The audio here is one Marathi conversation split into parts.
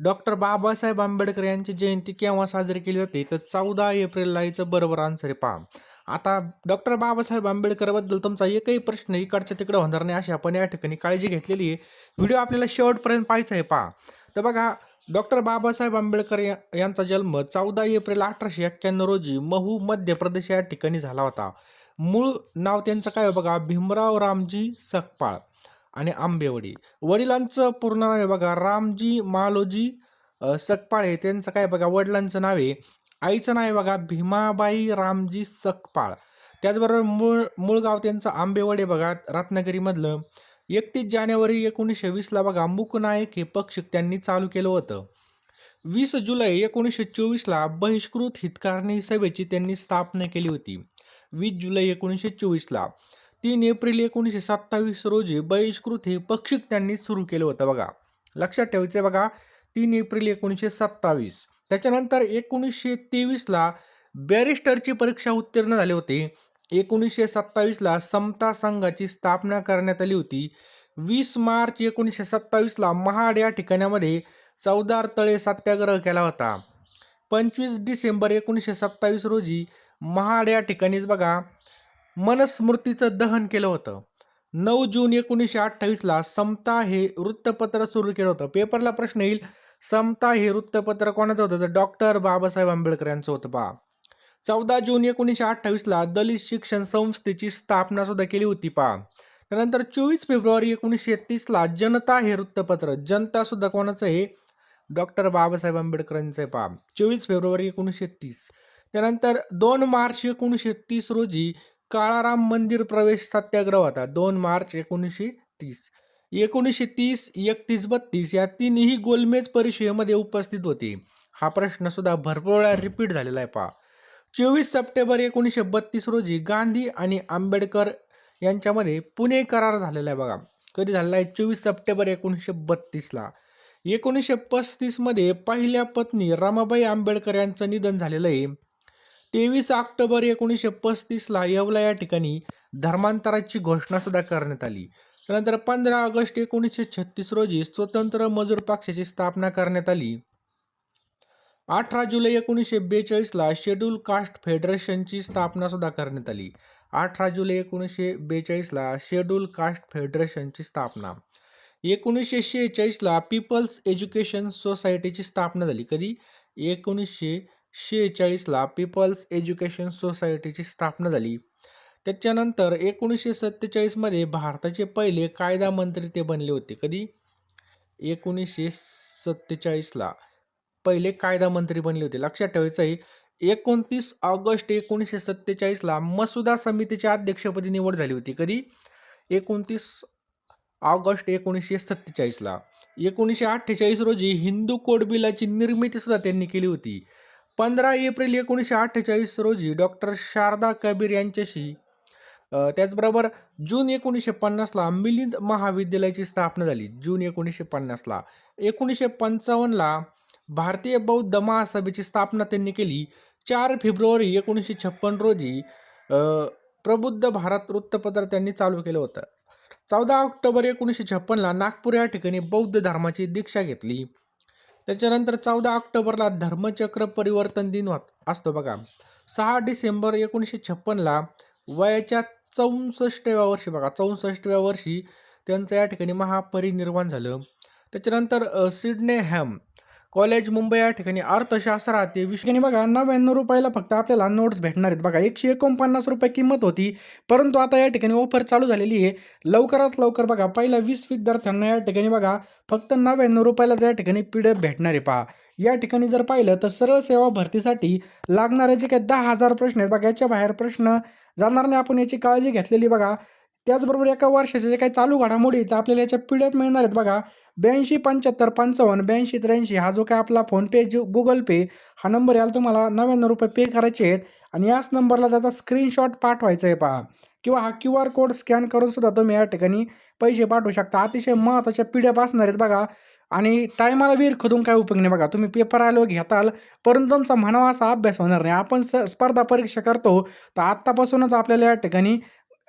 डॉक्टर बाबासाहेब आंबेडकर यांची जयंती केव्हा साजरी केली जाते? तर चौदा एप्रिलला याचं बरोबर आन्सर आहे पहा. आता डॉक्टर बाबासाहेब आंबेडकरबद्दल तुमचा एकही प्रश्न इकडच्या तिकडे होणार नाही अशी आपण या ठिकाणी काळजी घेतलेली आहे. व्हिडिओ आपल्याला शेवटपर्यंत पाहायचा आहे पहा. तर बघा डॉक्टर बाबासाहेब आंबेडकर या यांचा जन्म चौदा एप्रिल अठराशे एक्क्याण्णव रोजी महू मध्य प्रदेश या ठिकाणी झाला होता. मूळ नाव त्यांचं काय बघा? भीमराव रामजी सकपाळ. आणि आंबेवडी वडिलांचं पूर्ण नाव आहे बघा रामजी मालोजी सकपाळे सकपाळ त्यांचं काय बघा वडिलांचं नाव आहे. आईचं नाव आहे बघा भीमाबाई रामजी सकपाळ. त्याचबरोबर मूळ मूळ गाव त्यांचं आंबेवडे बघा रत्नागिरीमधलं. एकतीस जानेवारी एकोणीसशे वीसला बघा मुकनायक हे पक्ष त्यांनी चालू केलं होतं. वीस जुलै एकोणीसशे चोवीसला बहिष्कृत हितकारणी सभेची त्यांनी स्थापना केली होती. वीस जुलै एकोणीसशे चोवीसला. तीन एप्रिल एकोणीसशे सत्तावीस रोजी बहिष्कृत हे पक्षिक त्यांनी सुरू केलं होतं बघा. लक्षात ठेवायचं बघा तीन एप्रिल एकोणीसशे सत्तावीस. त्याच्यानंतर एकोणीसशे तेवीसला बॅरिस्टरची परीक्षा उत्तीर्ण झाले होते. एकोणीसशे सत्तावीसला समता संघाची स्थापना करण्यात आली होती. वीस मार्च एकोणीसशे सत्तावीसला महाड या ठिकाणामध्ये चौदार तळे सत्याग्रह केला होता. पंचवीस डिसेंबर एकोणीसशे सत्तावीस रोजी महाड या ठिकाणीच बघा मनस्मृतीचं दहन केलं होतं. नऊ जून एकोणीसशे अठ्ठावीसला समता हे वृत्तपत्र सुरू केलं होतं. पेपरला प्रश्न येईल समता हे वृत्तपत्र कोणाचं होतं? तर डॉक्टर बाबासाहेब आंबेडकर यांचं होतं पहा. चौदा जून एकोणीसशे अठ्ठावीसला दलित शिक्षण संस्थेची स्थापना सुद्धा केली होती पहा. त्यानंतर चोवीस फेब्रुवारी एकोणीसशे तीसला जनता हे वृत्तपत्र जनता सुद्धा कोणाचं आहे? डॉक्टर बाबासाहेब आंबेडकरांचं आहे पहा. चोवीस फेब्रुवारी एकोणीसशे तीस त्यानंतर दोन मार्च एकोणीसशे तीस रोजी काळाराम मंदिर प्रवेश सत्याग्रह होता. दोन मार्च एकोणीसशे तीस. एकोणीसशे तीस एकतीस बत्तीस या तीनही गोलमेज परिषदेमध्ये उपस्थित होते. हा प्रश्न सुद्धा भरपूर वेळा रिपीट झालेला आहे पहा. चोवीस सप्टेंबर एकोणीसशे बत्तीस रोजी गांधी आणि आंबेडकर यांच्यामध्ये पुणे करार झालेला आहे बघा. कधी झालेला आहे? चोवीस सप्टेंबर एकोणीसशे बत्तीसला. एकोणीसशे पस्तीसमध्ये पहिल्या पत्नी रमाबाई आंबेडकर यांचं निधन झालेलं आहे. तेवीस ऑक्टोबर एकोणीसशे पस्तीसला येवला या ठिकाणी धर्मांतराची घोषणासुद्धा करण्यात आली. त्यानंतर पंधरा ऑगस्ट एकोणीसशे छत्तीस रोजी स्वतंत्र मजूर पक्षाची स्थापना करण्यात आली. अठरा जुलै एकोणीसशे बेचाळीसला शेड्यूल कास्ट फेडरेशनची स्थापना सुद्धा करण्यात आली. अठरा जुलै एकोणीसशे बेचाळीसला शेड्यूल कास्ट फेडरेशनची स्थापना. एकोणीसशे शेहेचाळीसला पीपल्स एज्युकेशन सोसायटीची स्थापना झाली. कधी? एकोणीसशे शेहेचाळीसला पीपल्स एज्युकेशन सोसायटीची स्थापना झाली. त्याच्यानंतर एकोणीसशे सत्तेचाळीसमध्ये भारताचे पहिले कायदा मंत्री ते बनले होते कधी? एकोणीसशे सत्तेचाळीसला पहिले कायदा मंत्री बनले होते. लक्षात ठेवायचं आहे एकोणतीस ऑगस्ट एकोणीसशे सत्तेचाळीसला मसुदा समितीच्या अध्यक्षपदी निवड झाली होती कधी? एकोणतीस ऑगस्ट एकोणीसशे सत्तेचाळीसला एकोणीसशे अठ्ठेचाळीस रोजी हिंदू कोड बिलाची निर्मिती सुद्धा त्यांनी केली होती. पंधरा एप्रिल एकोणीसशे अठ्ठेचाळीस रोजी डॉक्टर शारदा कबीर यांच्याशी त्याचबरोबर जून एकोणीसशे पन्नासला मिलिंद महाविद्यालयाची स्थापना झाली. जून एकोणीसशे पन्नासला. एकोणीसशे पंचावन्नला भारतीय बौद्ध महासभेची स्थापना त्यांनी केली. चार फेब्रुवारी एकोणीसशे छप्पन रोजी प्रबुद्ध भारत वृत्तपत्र त्यांनी चालू केलं होतं. चौदा ऑक्टोबर एकोणीसशे छप्पनला नागपूर या ठिकाणी बौद्ध धर्माची दीक्षा घेतली. त्याच्यानंतर चौदा ऑक्टोबरला धर्मचक्र परिवर्तन दिन असतो बघा. सहा डिसेंबर एकोणीसशे छप्पनला वयाच्या चौसष्टव्या वर्षी बघा चौसष्टव्या वर्षी त्यांचं या ठिकाणी महापरिनिर्वाण झालं. त्याच्यानंतर सिडने हॅम कॉलेज मुंबई या ठिकाणी अर्थशास्त्र राहते. विषय बघा नव्याण्णव रुपयाला फक्त आपल्याला नोट्स भेटणार आहेत. बघा एकशे एकोणपन्नास रुपये किंमत होती. परंतु आता या ठिकाणी ऑफर चालू झालेली आहे. लवकरात लवकर बघा पहिल्या वीस विद्यार्थ्यांना या ठिकाणी बघा फक्त नव्याण्णव रुपयाला या ठिकाणी पी डी एफ भेटणार आहे पहा. या ठिकाणी जर पाहिलं तर सरळ सेवा भरतीसाठी लागणारे जे काही दहा हजार प्रश्न आहेत बघा याच्या बाहेर प्रश्न जाणार नाही. आपण याची काळजी घेतलेली बघा. त्याचबरोबर एका वर्षाच्या जे काही चालू घडामोडी आहेत, तर आपल्याला याच्या पी डी एफ मिळणार आहेत बघा. ब्याऐंशी पंच्याहत्तर पंचावन्न ब्याऐंशी त्र्याऐंशी हा जो काय आपला फोनपे जो गुगल पे हा नंबर याला तुम्हाला नव्याण्णव रुपये पे करायचे आहेत. आणि याच नंबरला त्याचा स्क्रीनशॉट पाठवायचा आहे पहा. किंवा हा क्यू आर कोड स्कॅन करून सुद्धा तुम्ही या ठिकाणी पैसे पाठवू शकता. अतिशय महत्त्वाच्या पी डी एफ असणार आहेत बघा. आणि टायमाला विहीर खोदून काय उपयोग नाही बघा. तुम्ही पेपर आलो घेताल परंतु तुमचा म्हणावा असा अभ्यास होणार नाही. आपण स स्पर्धा परीक्षा करतो तर आत्तापासूनच आपल्याला या ठिकाणी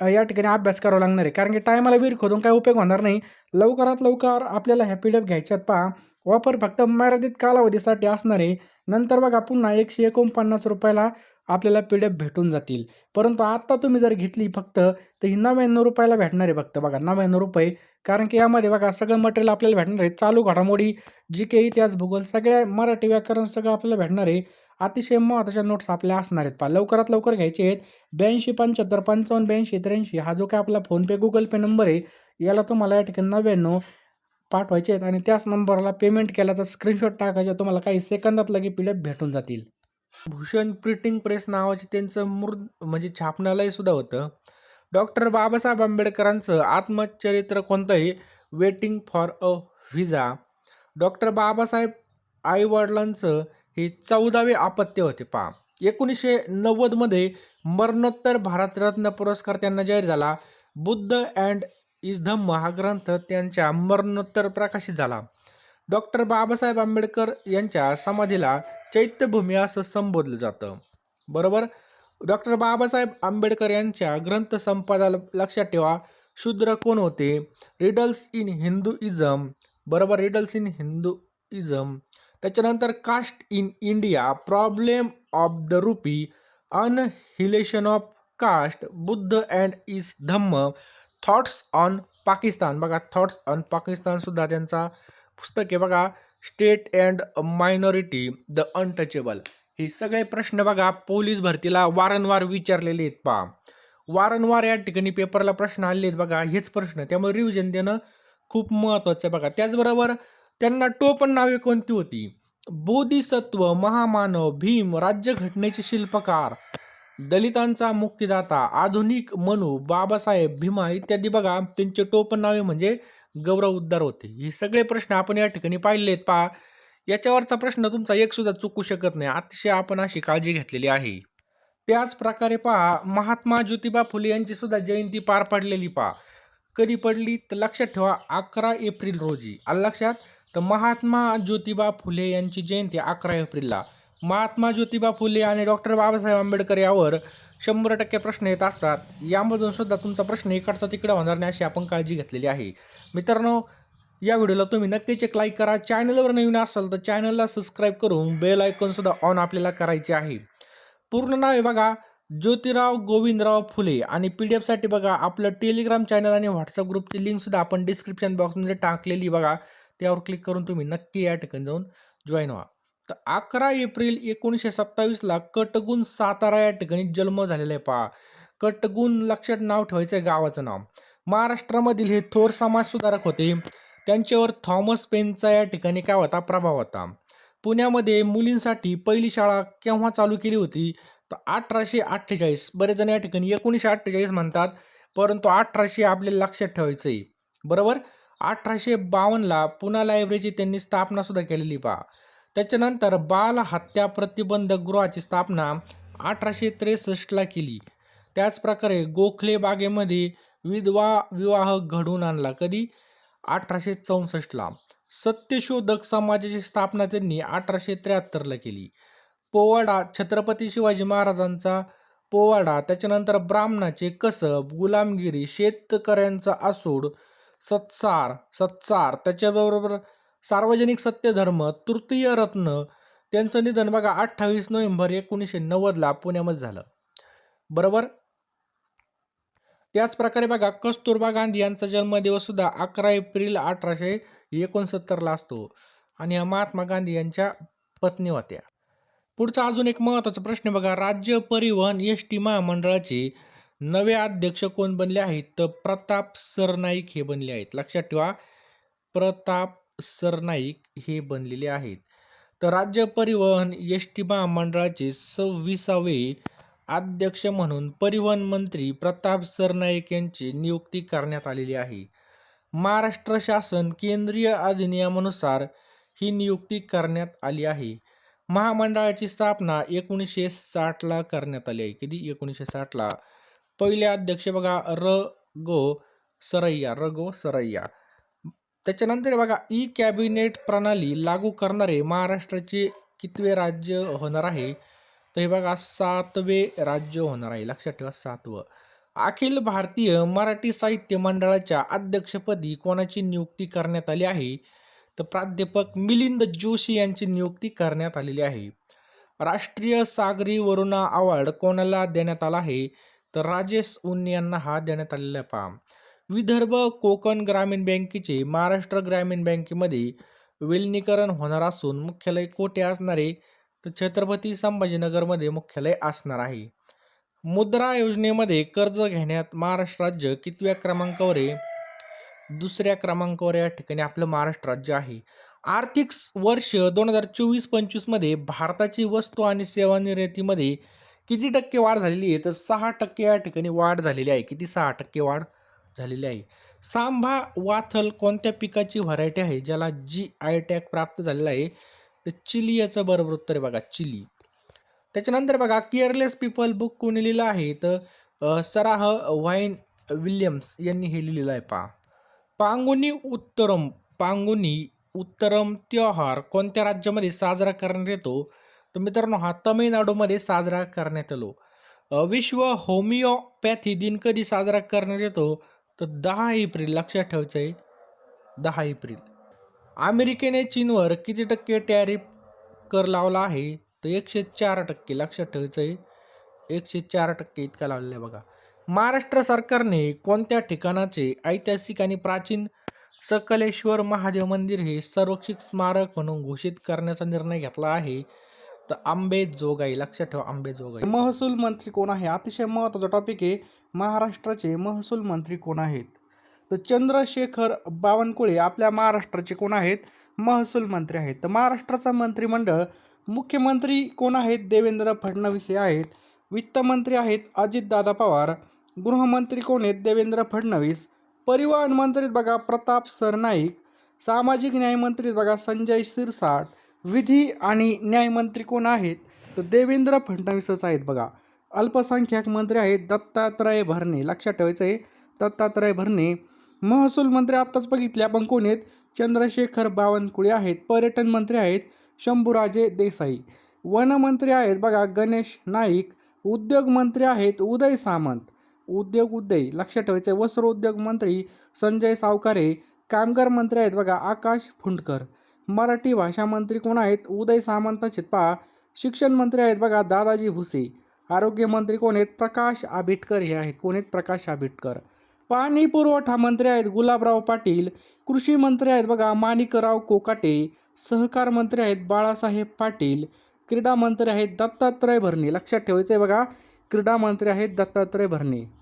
या ठिकाणी अभ्यास करावा लागणार आहे. कारण की टायमाला विहीर खोदून काय उपयोग होणार नाही. लवकरात लवकर आपल्याला ह्या पी डी एफ घ्यायच्यात पहा. वापर फक्त मर्यादित कालावधीसाठी असणार आहे. नंतर बघा पुन्हा एकशे एकोणपन्नास रुपयाला आपल्याला पी डी एफ भेटून जातील. परंतु आत्ता तुम्ही जर घेतली फक्त तर ही नव्याण्णव रुपयाला भेटणार आहे फक्त बघा नव्याण्णव रुपये. कारण की यामध्ये बघा सगळं मटेरियल आपल्याला भेटणार आहे. चालू घडामोडी जी के इतिहास भूगोल सगळ्या मराठी व्याकरण सगळं आपल्याला भेटणार आहे. अतिशय महत्त्वाच्या नोट्स आपल्या असणार आहेत पहा. लवकरात लवकर घ्यायचे आहेत. ब्याऐंशी पंच्याहत्तर पंचावन्न ब्याऐंशी त्र्याऐंशी. हा जो काय आपला फोनपे गुगल पे नंबर आहे याला तुम्हाला या ठिकाणी नव्याण्णव पाठवायचे आहेत आणि त्याच नंबरला पेमेंट केल्याचा स्क्रीनशॉट टाकायचा तुम्हाला काही सेकंदात लगे पी भेटून जातील. भूषण प्रिंटिंग प्रेस नावाचे त्यांचं मूर् म्हणजे छापणालयसुद्धा होतं. डॉक्टर बाबासाहेब आंबेडकरांचं आत्मचरित्र कोणतंही? Waiting for a visa doctor Babasaheb आईवडिलांचं हे चौदावे अपत्य होते. पहा एकोणीसशे नव्वदमध्ये मरणोत्तर भारतरत्न पुरस्कार त्यांना जाहीर झाला. बुद्ध अँड इज धम्म हा ग्रंथ त्यांच्या मरणोत्तर प्रकाशित झाला. डॉक्टर बाबासाहेब आंबेडकर यांच्या समाधीला चैत्यभूमी असं संबोधलं जातं. बरोबर? डॉक्टर बाबासाहेब आंबेडकर यांच्या ग्रंथ संपदा लक्षात ठेवा शूद्र कोण होते? Riddles in Hinduism. बरोबर? Riddles in Hinduism. त्याच्यानंतर caste in India problem of the rupee annihilation of caste Buddha and his Dhamma thoughts on Pakistan. बघा थॉट्स ऑन पाकिस्तानसुद्धा त्यांचा पुस्तक आहे. बघा state and minority the untouchable. हे सगळे प्रश्न बघा पोलीस भरतीला वारंवार विचारलेले आहेत पहा. वारंवार या ठिकाणी पेपरला प्रश्न आले आहेत बघा हेच प्रश्न. त्यामुळे रिव्हिजन देणं खूप महत्त्वाचं आहे बघा. त्याचबरोबर त्यांना टोपण नावे कोणती होती? बोधिसत्व महामानव भीम राज्यघटनेचे शिल्पकार दलितांचा मुक्तिदाता आधुनिक मनू बाबासाहेब भीमा इत्यादी. बघा त्यांचे टोपण नावे म्हणजे गौरव उद्धार होते. हे सगळे प्रश्न आपण या ठिकाणी पाहिले आहेत पहा. याच्यावरचा प्रश्न तुमचा एक सुद्धा चुकू शकत नाही. अतिशय आपण अशी काळजी घेतलेली आहे. त्याच प्रकारे पहा महात्मा ज्योतिबा फुले यांची सुद्धा जयंती पार पडलेली पहा. कधी पडली? तर लक्षात ठेवा अकरा एप्रिल रोजी. लक्षात? तर महात्मा ज्योतिबा फुले यांची जयंती अकरा एप्रिलला. महात्मा ज्योतिबा फुले आणि डॉक्टर बाबासाहेब आंबेडकर यावर शंभर टक्के प्रश्न येत असतात. यामधून सुद्धा तुमचा प्रश्न इकडचा तिकडे होणार नाही अशी आपण काळजी घेतलेली आहे. मित्रांनो या व्हिडिओला तुम्ही नक्कीच एक लाईक करा. चॅनलवर नवीन असाल तर चॅनलला सबस्क्राईब करून बेल आयकॉनसुद्धा ऑन आपल्याला करायचे आहे. पूर्ण नाव आहे बघा ज्योतिराव गोविंदराव फुले. आणि पी डी एफसाठी बघा आपलं टेलिग्राम चॅनल आणि व्हॉट्सअप ग्रुपची लिंकसुद्धा आपण डिस्क्रिप्शन बॉक्समध्ये टाकलेली बघा. त्यावर क्लिक करून तुम्ही नक्की या ठिकाणी जाऊन जॉईन व्हा. तर अकरा एप्रिल एकोणीसशे सत्तावीसला कटगुण सातारा या ठिकाणी जन्म झालेला आहे पहा. कटगुण लक्षात नाव ठेवायचं आहे गावाचं नाव. महाराष्ट्रामधील हे थोर समाजसुधारक होते. त्यांच्यावर थॉमस पेनचा या ठिकाणी काय होता? प्रभाव होता. पुण्यामध्ये मुलींसाठी पहिली शाळा केव्हा चालू केली होती? तर अठराशे अठ्ठेचाळीस. बरेच जण या ठिकाणी एकोणीसशे अठ्ठेचाळीस म्हणतात. परंतु अठराशे आपल्याला लक्षात ठेवायचं आहे बरोबर? अठराशे बावन्नला पुना लायब्ररीची त्यांनी स्थापनासुद्धा केलेली पहा. त्याच्यानंतर बाल हत्या प्रतिबंधक गृहाची स्थापना अठराशे त्रेसष्टला केली. त्याचप्रकारे गोखले बागेमध्ये विधवा विवाह घडवून आणला कधी? अठराशे चौसष्टला सत्यशोधक समाजाची स्थापना त्यांनी अठराशे त्र्याहत्तरला केली. पोवाडा छत्रपती शिवाजी महाराजांचा पोवाडा त्याच्यानंतर ब्राह्मणाचे कसब गुलामगिरी शेतकऱ्यांचा आसूड सत्सार सत्सार. त्याच्याबरोबर सार्वजनिक सत्यधर्म तृतीय रत्न. त्यांचं निधन बघा अठ्ठावीस नोव्हेंबर एकोणीसशे नव्वदला पुण्यामध्ये झालं. बरोबर? त्याच प्रकारे बघा कस्तुरबा गांधी यांचा जन्मदिवस सुद्धा अकरा एप्रिल अठराशे एकोणसत्तरला असतो. आणि ह्या महात्मा गांधी यांच्या पत्नी होत्या. पुढचा अजून एक महत्त्वाचा प्रश्न बघा राज्य परिवहन एस टी महामंडळाची नवे अध्यक्ष कोण बनले आहेत? तर प्रताप सरनाईक हे बनले आहेत. लक्षात ठेवा प्रताप सरनाईक हे बनलेले आहेत. तर राज्य परिवहन एस टी महामंडळाचे सव्वीसावे अध्यक्ष म्हणून परिवहन मंत्री प्रताप सरनाईक यांची नियुक्ती करण्यात आलेली आहे. महाराष्ट्र शासन केंद्रीय अधिनियमानुसार ही नियुक्ती करण्यात आली आहे. महामंडळाची स्थापना एकोणीसशे साठला करण्यात आली आहे. कधी एकोणीसशे साठला. पहिले अध्यक्ष बघा र गो सरय्या र गो सरय्या त्याच्यानंतर बघा ई कॅबिनेट प्रणाली लागू करणारे महाराष्ट्राचे कितवे राज्य होणार आहे? तर हे बघा सातवे राज्य होणार आहे. लक्षात ठेवा सातवं. अखिल भारतीय मराठी साहित्य मंडळाच्या अध्यक्षपदी कोणाची नियुक्ती करण्यात आली आहे? तर प्राध्यापक मिलिंद जोशी यांची नियुक्ती करण्यात आलेली आहे. राष्ट्रीय सागरी वरुणा अवॉर्ड कोणाला देण्यात आला आहे? तर राजेश उन्नी यांना हा देण्यात आलेला पाम. पहा विदर्भ कोकण ग्रामीण बँकेचे महाराष्ट्र ग्रामीण बँकेमध्ये विलिनीकरण होणार असून मुख्यालय कोठे असणारे? तर छत्रपती संभाजीनगरमध्ये मुख्यालय असणार आहे. मुद्रा योजनेमध्ये कर्ज घेण्यात महाराष्ट्र राज्य कितव्या क्रमांकावर आहे? दुसऱ्या क्रमांकावर या ठिकाणी आपलं महाराष्ट्र राज्य आहे. आर्थिक वर्ष दोन हजार चोवीस पंचवीसमध्ये भारताची वस्तू आणि सेवा निर्यातीमध्ये किती टक्के वाढ झालेली आहे? तर सहा टक्के या ठिकाणी वाढ झालेली आहे. किती सहा टक्के वाढ झालेली आहे? सांभा वाथल कोणत्या पिकाची व्हरायटी आहे? ज्याला जी आय टॅग प्राप्त झालेला आहे? तर चिली याचं बरोबर उत्तर आहे बघा चिली. त्याच्यानंतर बघा केअरलेस पीपल बुक कोणी लिहिलं आहे? तर सराह वाईन विल्यम्स यांनी हे लिहिलेलं आहे पहा पांगुनी उत्तरम पांगुनी उत्तरम त्योहार कोणत्या राज्यामध्ये साजरा करण्यात येतो? तर मित्रांनो हा तमिळनाडूमध्ये साजरा करण्यात आलो. विश्व होमिओपॅथी दिन कधी साजरा करण्यात येतो? तर दहा एप्रिल लक्षात ठेवायचं आहे दहा एप्रिल. अमेरिकेने चीनवर किती टक्के टॅरिफ कर लावला आहे? तर एकशे चार टक्के लक्षात ठेवायचं आहे. एकशे चार टक्के इतका लावलेला आहे बघा. महाराष्ट्र सरकारने कोणत्या ठिकाणाचे ऐतिहासिक आणि प्राचीन सकलेश्वर महादेव मंदिर हे संरक्षित स्मारक म्हणून घोषित करण्याचा निर्णय घेतला आहे? तर आंबेजोगाई लक्षात ठेवा आंबेजोगाई महसूल मंत्री कोण आहे? अतिशय महत्त्वाचा टॉपिक आहे. महाराष्ट्राचे महसूल मंत्री कोण आहेत? तर चंद्रशेखर बावनकुळे आपल्या महाराष्ट्राचे कोण आहेत? महसूल मंत्री आहेत. तर महाराष्ट्राचा मंत्रिमंडळ मुख्यमंत्री कोण आहेत? देवेंद्र फडणवीस हे आहेत. वित्तमंत्री आहेत अजितदादा पवार. गृहमंत्री कोण आहेत? देवेंद्र फडणवीस. परिवहन मंत्रीत बघा प्रताप सरनाईक. सामाजिक न्यायमंत्री बघा संजय सिरसाट. विधी आणि न्यायमंत्री कोण आहेत? तर देवेंद्र फडणवीसच आहेत बघा. अल्पसंख्याक मंत्री आहेत दत्तात्रय भरणे. लक्षात ठेवायचं आहे दत्तात्रय भरणे. महसूल मंत्री आत्ताच बघितले आपण कोण आहेत? चंद्रशेखर बावनकुळे आहेत. पर्यटन मंत्री आहेत शंभूराजे देसाई. वनमंत्री आहेत बघा गणेश नाईक. उद्योग मंत्री आहेत उदय सामंत. उद्योग उदय लक्षात ठेवायचं आहे. वस्त्रोद्योग मंत्री संजय सावकारे. कामगार मंत्री आहेत बघा आकाश फुंडकर. मराठी भाषा मंत्री कोण आहेत? उदय सामंत चित्पा. शिक्षण मंत्री आहेत बघा दादाजी भुसे. आरोग्यमंत्री कोण आहेत? प्रकाश आंबेडकर हे आहेत. कोण आहेत? प्रकाश आंबेडकर. पाणी पुरवठा मंत्री आहेत गुलाबराव पाटील. कृषी मंत्री आहेत बघा माणिकराव कोकाटे. सहकार मंत्री आहेत बाळासाहेब पाटील. क्रीडा मंत्री आहेत दत्तात्रय भरणे. लक्षात ठेवायचं आहे बघा. क्रीडा मंत्री आहेत दत्तात्रय भरणे.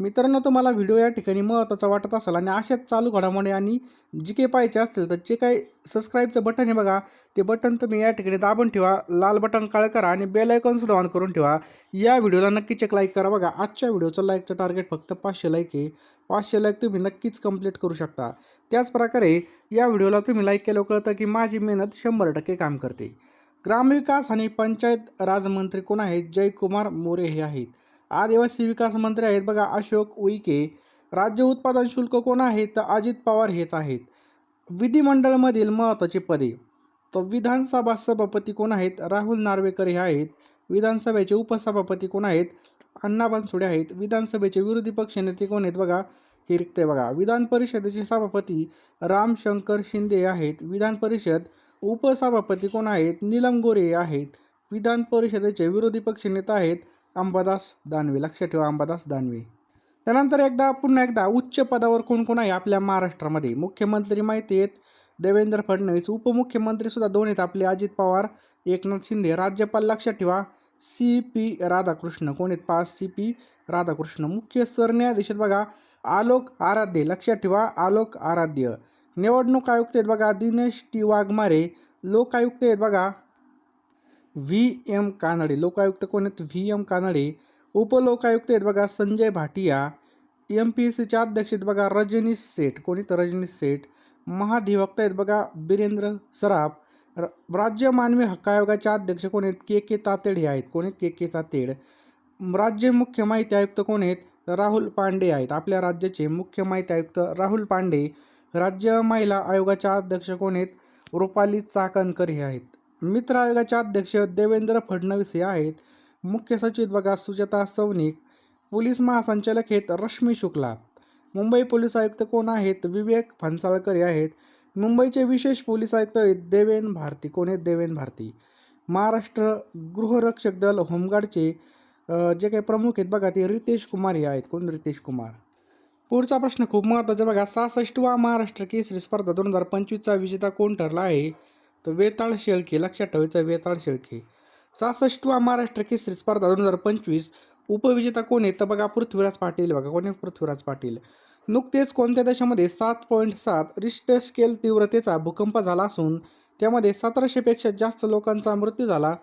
मित्रांनो तुम्हाला व्हिडिओ या ठिकाणी महत्त्वाचा वाटत असेल आणि अशाच चालू घडामोडी आणि जी काही पाहिजे असतील तर जे काही सबस्क्राईबचं बटन आहे बघा ते बटन तुम्ही या ठिकाणी दाबून ठेवा लाल बटन काळ करा आणि बेल आयकॉनसुद्धा ऑन करून ठेवा. या व्हिडिओला नक्कीच एक लाईक करा बघा. आजच्या व्हिडिओचं लाईकचं टार्गेट फक्त पाचशे लाईक आहे. पाचशे लाईक तुम्ही नक्कीच कंप्लीट करू शकता. त्याचप्रकारे या व्हिडिओला तुम्ही लाईक केलं कळतं की माझी मेहनत शंभर टक्के काम करते. ग्रामविकास आणि पंचायत राजमंत्री कोण आहेत? जयकुमार मोरे हे आहेत. आदिवासी विकास मंत्री आहेत. बघा अशोक उईके राज्य उत्पादन शुल्क कोण आहेत तर अजित पवार हेच आहेत. विधिमंडळमधील महत्त्वाची पदे. तर विधानसभा सभापती कोण आहेत? राहुल नार्वेकर हे आहेत. विधानसभेचे उपसभापती कोण आहेत? अण्णा बनसोडे आहेत. विधानसभेचे विरोधी पक्षनेते कोण आहेत? बघा हे रिक्त बघा. विधान परिषदेचे सभापती रामशंकर शिंदे आहेत. विधान परिषद उपसभापती कोण आहेत? नीलम गोरे आहेत. विधान परिषदेचे विरोधी पक्षनेता आहेत. अंबादास दानवे. लक्षात ठेवा अंबादास दानवे. त्यानंतर एकदा पुन्हा एकदा उच्च पदावर कोण कोण आहे आपल्या महाराष्ट्रामध्ये? मुख्यमंत्री माहिती आहेत देवेंद्र फडणवीस. उपमुख्यमंत्रीसुद्धा दोन आहेत आपले अजित पवार एकनाथ शिंदे. राज्यपाल लक्षात ठेवा सी पी राधाकृष्ण. कोण आहेत? पाच सी पी राधाकृष्ण. मुख्य सरन्यायाधीश आहेत बघा आलोक आराध्य. लक्षात ठेवा आलोक आराध्य. निवडणूक आयुक्त आहेत बघा दिनेश टी वाघमारे. लोकायुक्त आहेत बघा व्ही एम कानडे. लोकायुक्त कोण आहेत? V M Kanade. उपलोकायुक्त आहेत बघा Sanjay Bhatia. M P S सीचे अध्यक्ष आहेत बघा रजनीश सेठ. कोणी तर रजनीश सेठ. महाधिवक्ता आहेत बघा बिरेंद्र सराफ. र राज्य मानवी हक्क आयोगाचे अध्यक्ष कोण आहेत? के के तातेड हे आहेत. कोण आहेत? के के तातेड. राज्य मुख्य माहिती आयुक्त कोण आहेत? राहुल पांडे आहेत. आपल्या राज्याचे मुख्य माहिती आयुक्त राहुल पांडे. राज्य महिला आयोगाच्या अध्यक्ष कोण आहेत? रुपाली चाकणकर हे आहेत. मित्र आयोगाचे अध्यक्ष देवेंद्र फडणवीस हे आहेत. मुख्य सचिव बघा सुजाता सौनिक पोलीस महासंचालक आहेत रश्मी शुक्ला. मुंबई पोलीस आयुक्त कोण आहेत? विवेक फणसाळकर हे आहेत. मुंबईचे विशेष पोलीस आयुक्त आहेत देवेन भारती. कोण आहेत? देवेन भारती. महाराष्ट्र गृहरक्षक दल होमगार्डचे जे काही प्रमुख आहेत बघा ते रितेश कुमार हे आहेत. कोण? रितेश कुमार. पुढचा प्रश्न खूप महत्त्वाचा बघा. सहासष्टवा महाराष्ट्र केसरी स्पर्धा दोन हजार पंचवीसचा विजेता कोण ठरला आहे? तर वेताळ शेळके लक्षात ठेवायचं वेताळ शेळके. सहासष्टवा महाराष्ट्र केसरी स्पर्धा दोन हजार पंचवीस. उपविजेता कोण आहे? तर बघा पृथ्वीराज पाटील. बघा कोण आहे पृथ्वीराज पाटील? नुकतेच कोणत्या देशामध्ये सात पॉईंट सात रिश्टर स्केल तीव्रतेचा भूकंप झाला असून त्यामध्ये सतराशेपेक्षा जास्त लोकांचा मृत्यू झाला.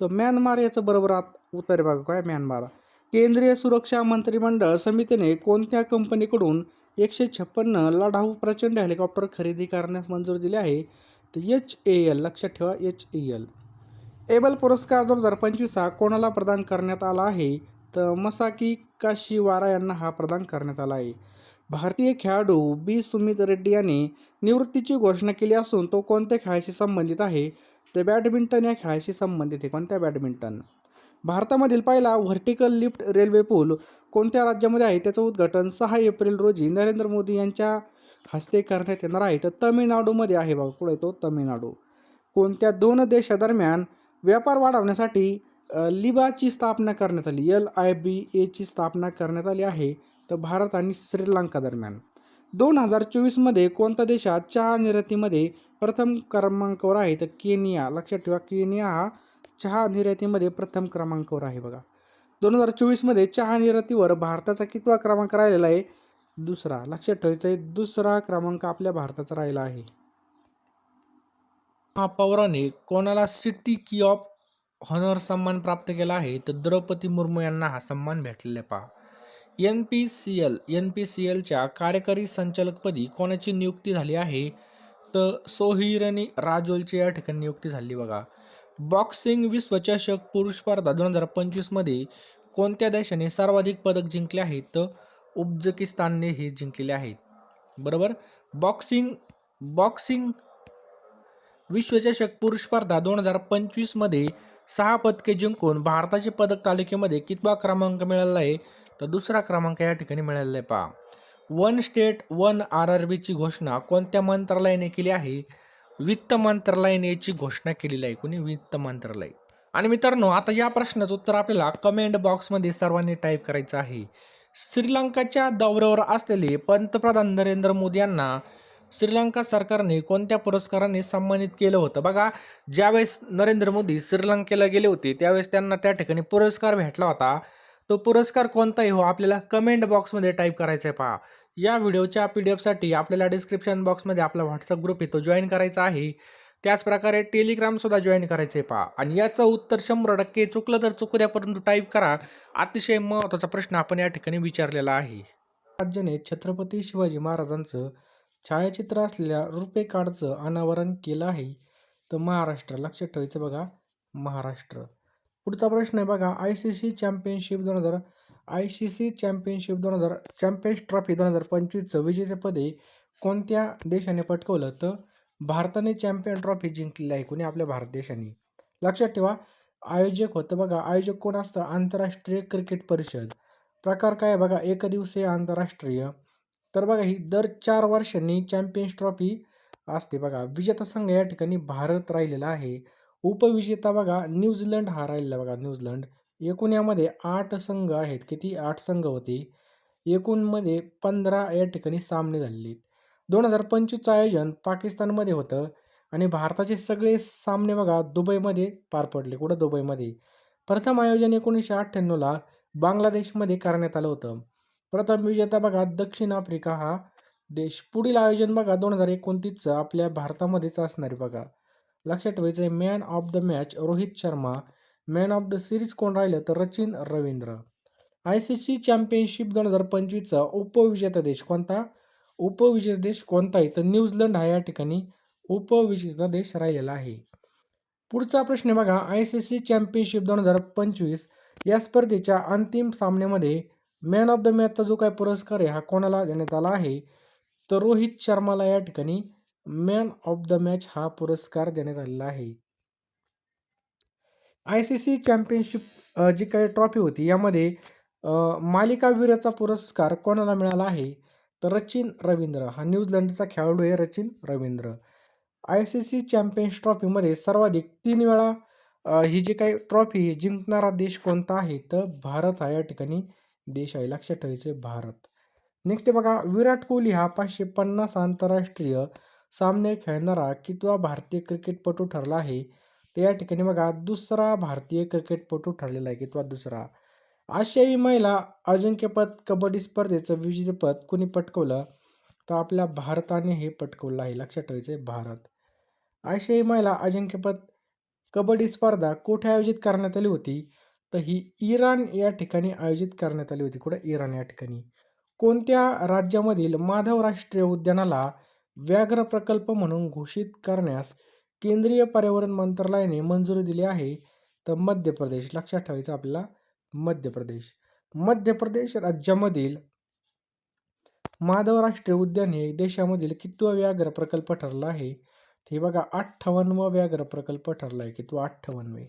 तर म्यानमार याचं बरोबर आत उत्तर आहे बघा काय म्यानमार? केंद्रीय सुरक्षा मंत्रिमंडळ समितीने कोणत्या कंपनीकडून एकशे छप्पन्न लढाऊ प्रचंड हेलिकॉप्टर खरेदी करण्यास मंजूर दिली आहे? तर एच ए एल लक्षात ठेवा एच ए एल एबल पुरस्कार दोन हजार पंचवीस हा कोणाला प्रदान करण्यात आला आहे? तर मसाकी काशीवारा यांना हा प्रदान करण्यात आला आहे. भारतीय खेळाडू बी. सुमित रेड्डी यांनी निवृत्तीची घोषणा केली असून तो कोणत्या खेळाशी संबंधित आहे? तर बॅडमिंटन या खेळाशी संबंधित आहे कोणत्या बॅडमिंटन? भारतामधील पहिला व्हर्टिकल लिफ्ट रेल्वे पूल कोणत्या राज्यामध्ये आहे? त्याचं उद्घाटन सहा एप्रिल रोजी नरेंद्र मोदी यांच्या हस्ते करण्यात येणार आहे. तर तमिळनाडूमध्ये आहे बघा कुठे तो? तमिळनाडू. कोणत्या दोन देशादरम्यान व्यापार वाढवण्यासाठी लिबाची स्थापना करण्यात आली एल आय बी एची स्थापना करण्यात आली आहे तर भारत आणि श्रीलंका दरम्यान. दोन हजार चोवीसमध्ये कोणत्या देशात चहा निर्यातीमध्ये प्रथम क्रमांकावर आहे? तर केनिया. लक्षात ठेवा केनिया हा चहा निर्यातीमध्ये प्रथम क्रमांकावर आहे बघा. दोन हजार चोवीसमध्ये चहा निर्यातीवर भारताचा कितवा क्रमांक राहिलेला आहे? दुसरा. लक्षात ठेवायचा आहे दुसरा क्रमांक आपल्या भारताचा राहिला आहे. महापौराने कोणाला सिटी की ऑफ हॉनर सन्मान प्राप्त केला आहे तर द्रौपदी मुर्मू यांना हा सन्मान भेटलेला पहा. N P C L N P C एलच्या कार्यकारी संचालकपदी कोणाची नियुक्ती झाली आहे? तर सोहिरनी राजोलची या ठिकाणी नियुक्ती झाली बघा. बॉक्सिंग विश्वचषक पुरुष स्पर्धा दोन हजार पंचवीसमध्ये कोणत्या देशाने सर्वाधिक पदक जिंकले आहेत? तर उझबेकिस्तानने हे जिंकलेले आहेत. बरोबर? बॉक्सिंग बॉक्सिंग विश्वचषक पुरुष स्पर्धा दोन हजार पंचवीसमध्ये सहा पदके जिंकून भारताचे पदक तालिकेमध्ये कितवा क्रमांक मिळाला आहे? तर दुसरा क्रमांक या ठिकाणी मिळालेला आहे पहा. One state one R R बीची घोषणा कोणत्या मंत्रालयाने केली आहे? वित्त मंत्रालयाने याची घोषणा केलेली आहे. कोणी? वित्त मंत्रालय. आणि मित्रांनो आता या प्रश्नाचं उत्तर आपल्याला कमेंट बॉक्समध्ये सर्वांनी टाईप करायचं आहे. श्रीलंकाच्या दौऱ्यावर असलेले पंतप्रधान नरेंद्र मोदी यांना श्रीलंका सरकारने कोणत्या पुरस्काराने सन्मानित केलं होतं? बघा ज्यावेळेस नरेंद्र मोदी श्रीलंकेला गेले होते त्यावेळेस त्यांना त्या ठिकाणी पुरस्कार भेटला होता. तो पुरस्कार कोणताही हो आपल्याला कमेंट बॉक्समध्ये टाईप करायचा आहे पहा. या व्हिडिओच्या पी डी एफसाठी आपल्याला डिस्क्रिप्शन बॉक्समध्ये आपला व्हॉट्सअप ग्रुप येतो जॉईन करायचा आहे. त्याचप्रकारे टेलिग्रामसुद्धा जॉईन करायचं आहे पहा. आणि याचं उत्तर शंभर टक्के चुकलं तर चुकू द्या परंतु टाईप करा. अतिशय महत्त्वाचा प्रश्न आपण या ठिकाणी विचारलेला आहे. राज्याने छत्रपती शिवाजी महाराजांचं छायाचित्र असलेल्या रुपे कार्डचं अनावरण केलं आहे. तर महाराष्ट्र लक्षात ठेवायचं बघा. महाराष्ट्र. पुढचा प्रश्न आहे बघा. आय सी सी चॅम्पियनशिप दोन हजार आय सी सी चॅम्पियनशिप दोन हजार चॅम्पियन्स ट्रॉफी दोन हजार पंचवीसचं विजेतेपदे कोणत्या देशाने पटकवलं? तर भारताने चॅम्पियन ट्रॉफी जिंकलेली आहे कोणी? आपल्या भारत देशाने. लक्षात ठेवा आयोजक होतं बघा. आयोजक कोण असतं? आंतरराष्ट्रीय क्रिकेट परिषद. प्रकार काय आहे बघा? एकदिवसीय आंतरराष्ट्रीय. तर बघा ही दर चार वर्षांनी चॅम्पियन्स ट्रॉफी असते बघा. विजेता संघ या ठिकाणी भारत राहिलेला आहे. उपविजेता बघा न्यूझीलंड हा राहिलेला बघा न्यूझीलंड. एकूण यामध्ये आठ संघ आहेत. किती? आठ संघ होते. एकूणमध्ये पंधरा या ठिकाणी सामने झालेले दोन हजार पंचवीसचं आयोजन पाकिस्तानमध्ये होतं आणि भारताचे सगळे सामने बघा दुबईमध्ये पार पडले. कुठं? दुबईमध्ये. प्रथम आयोजन एकोणीसशे अठ्ठ्याण्णवला बांगलादेशमध्ये करण्यात आलं होतं. प्रथम विजेता बघा दक्षिण आफ्रिका हा देश. पुढील आयोजन बघा दोन हजार एकोणतीसचं आपल्या भारतामध्येच असणार बघा. लक्षात ठेवायचं आहे man of the match Rohit Sharma man of the series कोण राहिलं? तर Rachin Ravindra. I C C championship दोन हजार पंचवीसचा उपविजेता देश कोणता? उपविजेता देश कोणता आहे तर न्यूझीलंड हा या ठिकाणी उपविजेता देश राहिलेला आहे. पुढचा प्रश्न बघा आय सी सी चॅम्पियनशिप दोन हजार पंचवीस या स्पर्धेच्या अंतिम सामन्यामध्ये मॅन ऑफ द मॅचचा जो काय पुरस्कार आहे हा कोणाला देण्यात आला आहे? तर रोहित शर्माला या ठिकाणी मॅन ऑफ द मॅच हा पुरस्कार देण्यात आलेला आहे. आय सी सी चॅम्पियनशिप जी काही ट्रॉफी होती यामध्ये मालिकावीराचा पुरस्कार कोणाला मिळाला आहे? तर रचिन रवींद्र. हा न्यूझीलंडचा खेळाडू आहे Rachin Ravindra. I C C champions ट्रॉफीमध्ये सर्वाधिक तीन वेळा ही जी काही ट्रॉफी आहे जिंकणारा देश कोणता आहे? तर भारत हा या ठिकाणी देश आहे. लक्षात ठेवायचे भारत. नेक्स्ट बघा विराट कोहली हा पाचशे पन्नास आंतरराष्ट्रीय सामने खेळणारा कितवा भारतीय क्रिकेटपटू ठरला आहे? तर या ठिकाणी बघा दुसरा भारतीय क्रिकेटपटू ठरलेला आहे कितवा दुसरा? आशियाई महिला अजिंक्यपद कबड्डी स्पर्धेचं विजेतेपद कुणी पटकवलं? तर आपल्या भारताने हे पटकवलं आहे. लक्षात ठेवायचं आहे भारत. आशियाई महिला अजिंक्यपद कबड्डी स्पर्धा कुठे आयोजित करण्यात आली होती? तर ही इराण या ठिकाणी आयोजित करण्यात आली होती. कुठे? इराण या ठिकाणी. कोणत्या राज्यामधील माधव राष्ट्रीय उद्यानाला व्याघ्र प्रकल्प म्हणून घोषित करण्यास केंद्रीय पर्यावरण मंत्रालयाने मंजुरी दिली आहे? तर मध्य प्रदेश. लक्षात ठेवायचं आपल्याला. मध्य प्रदेश. मध्य प्रदेश राज्यामधील माधव राष्ट्रीय उद्यान हे देशामधील कितवा व्याघ्र प्रकल्प ठरला आहे? ते बघा अठ्ठावन्नवा व्याघ्र प्रकल्प ठरला आहे कितवा? अठ्ठावन्नवे.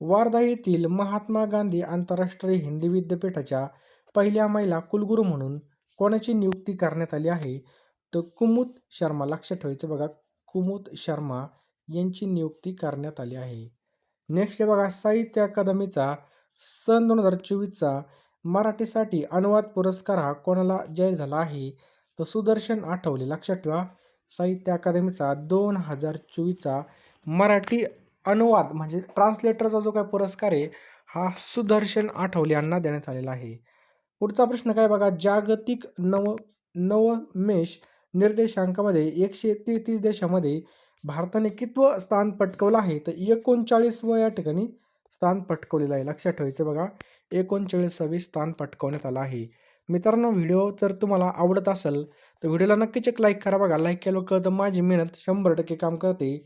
वारदा येथील महात्मा गांधी आंतरराष्ट्रीय हिंदी विद्यापीठाच्या पहिल्या महिला कुलगुरू म्हणून कोणाची नियुक्ती करण्यात आली आहे? तर कुमुद शर्मा लक्षात ठेवायचं बघा कुमुद शर्मा यांची नियुक्ती करण्यात आली आहे. नेक्स्ट बघा साहित्य अकादमीचा सन दोन हजार चोवीसचा मराठीसाठी अनुवाद पुरस्कार हा कोणाला जाहीर झाला आहे? तर सुदर्शन आठवले लक्षात ठेवा. साहित्य अकादमीचा दोन हजार चोवीसचा मराठी अनुवाद म्हणजे ट्रान्सलेटरचा जो काय पुरस्कार आहे हा सुदर्शन आठवले यांना देण्यात आलेला आहे. पुढचा प्रश्न काय बघा? जागतिक नव नवमेश निर्देशांकामध्ये एकशे तेहतीस देशामध्ये भारताने कितवं स्थान पटकवलं आहे? तर एकोणचाळीसवं या ठिकाणी स्थान पटकवलेलं आहे. लक्षात ठेवायचं बघा. एकोणचाळीसावी स्थान पटकवण्यात आलं आहे. मित्रांनो व्हिडिओ जर तुम्हाला आवडत असेल तर व्हिडिओला नक्कीच एक लाईक करा बघा. लाईक केलं कळतं माझी मेहनत शंभर टक्के काम करते.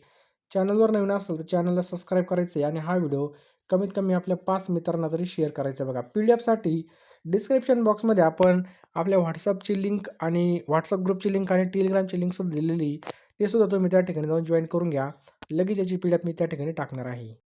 चॅनलवर नवीन असेल तर चॅनलला सबस्क्राईब करायचं आहे आणि हा व्हिडिओ कमीत कमी आपल्या पाच मित्रांना तरी शेअर करायचा आहे बघा. पी डी एफसाठी डिस्क्रिप्शन बॉक्समध्ये आपण आपल्या व्हॉट्सअपची लिंक आणि व्हॉट्सअप ग्रुपची लिंक आणि टेलिग्रामची लिंकसुद्धा दिलेली ते सुद्धा तुम्ही त्या ठिकाणी जाऊन जॉईन करून घ्या. लगेच याची पी डी एफ मी त्या ठिकाणी टाकणार आहे.